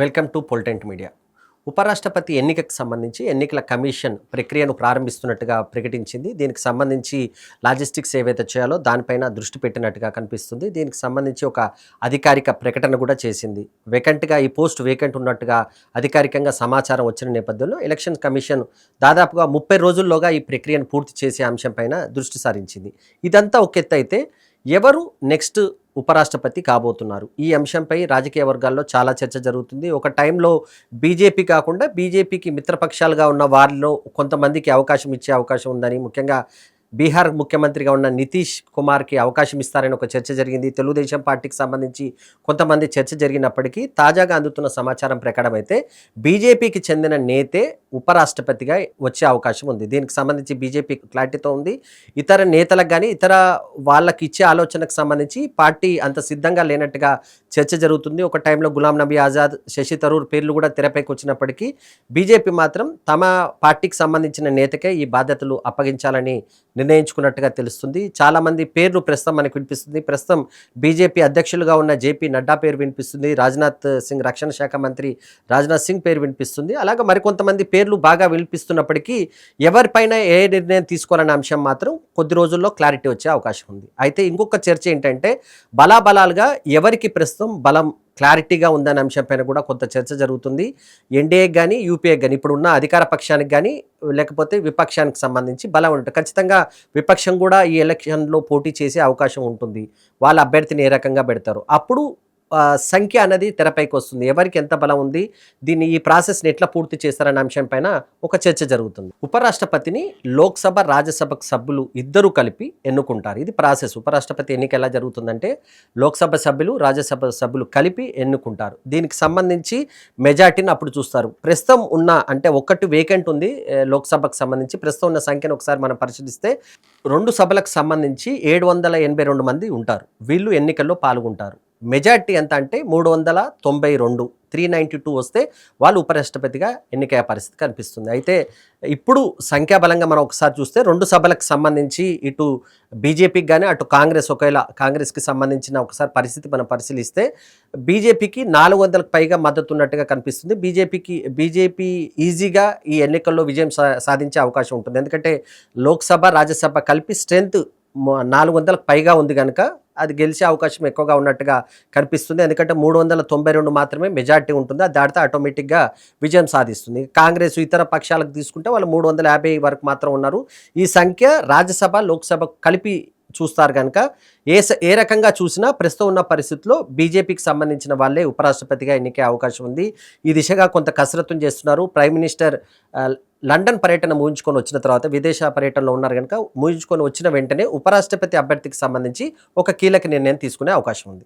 Welcome to పొలిటెంట్ media. ఉపరాష్ట్రపతి ఎన్నికకు సంబంధించి ఎన్నికల కమిషన్ ప్రక్రియను ప్రారంభిస్తున్నట్టుగా ప్రకటించింది. దీనికి సంబంధించి లాజిస్టిక్స్ ఏవైతే చేయాలో దానిపైన దృష్టి పెట్టినట్టుగా కనిపిస్తుంది. దీనికి సంబంధించి ఒక అధికారిక ప్రకటన కూడా చేసింది. వేకెంట్గా ఈ పోస్ట్ వేకెంట్ ఉన్నట్టుగా అధికారికంగా సమాచారం వచ్చిన నేపథ్యంలో ఎలక్షన్ కమిషన్ దాదాపుగా ముప్పై రోజుల్లోగా ఈ ప్రక్రియను పూర్తి చేసే అంశంపైన దృష్టి సారించింది. ఇదంతా ఒక ఎత్తు అయితే ఎవరు నెక్స్ట్ ఉపరాష్ట్రపతి కాబోతున్నారు. ఈ అంశంపై రాజకీయ వర్గాల్లో చాలా చర్చ జరుగుతుంది. ఒక టైంలో బీజేపీ కాకుండా బీజేపీకి మిత్రపక్షాలుగా ఉన్న వారిలో కొంతమందికి అవకాశం ఇచ్చే అవకాశం ఉందని ముఖ్యంగా బీహార్ ముఖ్యమంత్రిగా ఉన్న నితీష్ కుమార్కి అవకాశం ఇస్తారని ఒక చర్చ జరిగింది. తెలుగుదేశం పార్టీకి సంబంధించి కొంతమంది చర్చ జరిగినప్పటికీ తాజాగా అందుతున్న సమాచారం ప్రకారం అయితే బీజేపీకి చెందిన నేతే ఉపరాష్ట్రపతిగా వచ్చే అవకాశం ఉంది. దీనికి సంబంధించి బీజేపీ క్లారిటీతో ఉంది. ఇతర నేతలకు కానీ ఇతర వాళ్ళకి ఇచ్చే ఆలోచనకు సంబంధించి పార్టీ అంత సిద్ధంగా లేనట్టుగా చర్చ జరుగుతుంది. ఒక టైంలో గులాం నబీ ఆజాద్ శశి తరూర్ పేర్లు కూడా తెరపైకి వచ్చినప్పటికీ బీజేపీ మాత్రం తమ పార్టీకి సంబంధించిన నేతకే ఈ బాధ్యతలు అప్పగించాలని నిర్ణయించుకున్నట్టుగా తెలుస్తుంది. చాలామంది పేర్లు ప్రస్తుతం మనకు వినిపిస్తుంది. ప్రస్తుతం బీజేపీ అధ్యక్షులుగా ఉన్న జేపీ నడ్డా పేరు వినిపిస్తుంది. రాజ్నాథ్ సింగ్ రక్షణ శాఖ మంత్రి రాజ్నాథ్ సింగ్ పేరు వినిపిస్తుంది. అలాగే మరికొంతమంది పేర్లు బాగా వినిపిస్తున్నప్పటికీ ఎవరిపైన ఏ నిర్ణయం తీసుకోవాలనే అంశం మాత్రం కొద్ది రోజుల్లో క్లారిటీ వచ్చే అవకాశం ఉంది. అయితే ఇంకొక చర్చ ఏంటంటే బలాబలాలుగా ఎవరికి ప్రస్తుతం బలం క్లారిటీగా ఉందనే అంశంపైన కూడా కొంత చర్చ జరుగుతుంది. ఎన్డీఏ కానీ యూపీఏ కానీ ఇప్పుడు ఉన్న అధికార పక్షానికి కానీ లేకపోతే విపక్షానికి సంబంధించి బలం ఉంటుంది. ఖచ్చితంగా విపక్షం కూడా ఈ ఎలక్షన్లో పోటీ చేసే అవకాశం ఉంటుంది. వాళ్ళ అభ్యర్థిని ఏ రకంగా పెడతారు? అప్పుడు సంఖ్య అనేది తెరపైకి వస్తుంది. ఎవరికి ఎంత బలం ఉంది దీన్ని ఈ ప్రాసెస్ని ఎట్లా పూర్తి చేస్తారనే అంశం పైన ఒక చర్చ జరుగుతుంది. ఉపరాష్ట్రపతిని లోక్సభ రాజ్యసభకు సభ్యులు ఇద్దరు కలిపి ఎన్నుకుంటారు. ఇది ప్రాసెస్. ఉపరాష్ట్రపతి ఎన్నిక ఎలా జరుగుతుందంటే లోక్సభ సభ్యులు రాజ్యసభ సభ్యులు కలిపి ఎన్నుకుంటారు. దీనికి సంబంధించి మెజార్టీని అప్పుడు చూస్తారు. ప్రస్తుతం ఉన్న అంటే ఒక్కటి వేకెంట్ ఉంది లోక్సభకు సంబంధించి. ప్రస్తుతం ఉన్న సంఖ్యను ఒకసారి మనం పరిశీలిస్తే రెండు సభలకు సంబంధించి ఏడు వందల ఎనభై రెండు మంది ఉంటారు. వీళ్ళు ఎన్నికల్లో పాల్గొంటారు. మెజార్టీ ఎంత అంటే మూడు వందల తొంభై రెండు త్రీ నైంటీ టూ వస్తే వాళ్ళు ఉపరాష్ట్రపతిగా ఎన్నికయ్యే పరిస్థితి కనిపిస్తుంది. అయితే ఇప్పుడు సంఖ్యాబలంగా మనం ఒకసారి చూస్తే రెండు సభలకు సంబంధించి ఇటు బీజేపీకి కానీ అటు కాంగ్రెస్ ఒకవేళ కాంగ్రెస్కి సంబంధించిన ఒకసారి పరిస్థితి మనం పరిశీలిస్తే బీజేపీకి నాలుగు వందలకు పైగా మద్దతు ఉన్నట్టుగా కనిపిస్తుంది. బీజేపీకి బీజేపీ ఈజీగా ఈ ఎన్నికల్లో విజయం సాధించే అవకాశం ఉంటుంది. ఎందుకంటే లోక్సభ రాజ్యసభ కలిపి స్ట్రెంత్ నాలుగు వందలకు పైగా ఉంది కనుక అది గెలిచే అవకాశం ఎక్కువగా ఉన్నట్టుగా కనిపిస్తుంది. ఎందుకంటే మూడు వందల తొంభై రెండు మాత్రమే మెజార్టీ ఉంటుంది. అది దాటితే ఆటోమేటిక్గా విజయం సాధిస్తుంది. కాంగ్రెస్ ఇతర పక్షాలకు తీసుకుంటే వాళ్ళు మూడు వందల యాభై వరకు మాత్రం ఉన్నారు. ఈ సంఖ్య రాజ్యసభ లోక్సభ కలిపి చూస్తారు కనుక ఏ ఏ రకంగా చూసినా ప్రస్తుతం ఉన్న పరిస్థితుల్లో బీజేపీకి సంబంధించిన వాళ్ళే ఉపరాష్ట్రపతిగా ఎన్నికే అవకాశం ఉంది. ఈ దిశగా కొంత కసరత్తును చేస్తున్నారు. ప్రైమ్ మినిస్టర్ లండన్ పర్యటన ముగించుకొని వచ్చిన తర్వాత విదేశ పర్యటనలో ఉన్నారు కనుక ముగించుకొని వచ్చిన వెంటనే ఉపరాష్ట్రపతి అభ్యర్థికి సంబంధించి ఒక కీలక నిర్ణయం తీసుకునే అవకాశం ఉంది.